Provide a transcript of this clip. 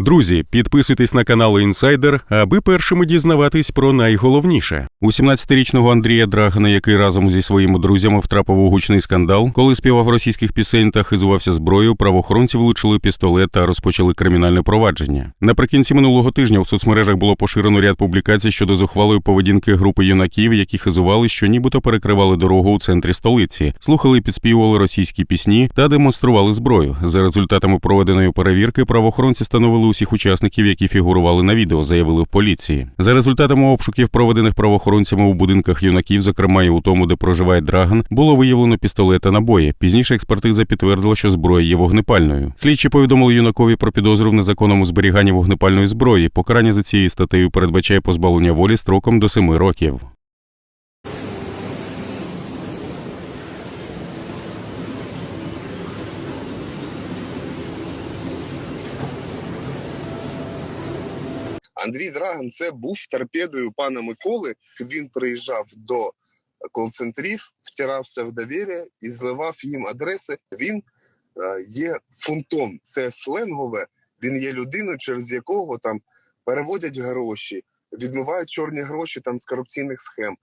Друзі, підписуйтесь на канал Інсайдер, аби першими дізнаватись про найголовніше. У 17-річного Андрія Драгана, який разом зі своїми друзями втрапив у гучний скандал, коли співав російських пісень та хизувався зброєю, правоохоронці влучили пістолет та розпочали кримінальне провадження. Наприкінці минулого тижня в соцмережах було поширено ряд публікацій щодо зухвалої поведінки групи юнаків, які хизували, що нібито перекривали дорогу у центрі столиці, слухали і підспівували російські пісні та демонстрували зброю. За результатами проведеної перевірки правоохоронці встановили усіх учасників, які фігурували на відео, заявили в поліції. За результатами обшуків, проведених правоохоронцями у будинках юнаків, зокрема і у тому, де проживає Драган, було виявлено пістолет та набої. Пізніше експертиза підтвердила, що зброя є вогнепальною. Слідчі повідомили юнакові про підозру в незаконному зберіганні вогнепальної зброї. Покарання за цією статтею передбачає позбавлення волі строком до семи років. Андрій Драган це був торпедою пана Миколи. Він приїжджав до кол-центрів, втирався в довір'я і зливав їм адреси. Він е, є фунтом, це сленгове. Він є людиною, через якого там переводять гроші, відмивають чорні гроші там з корупційних схем.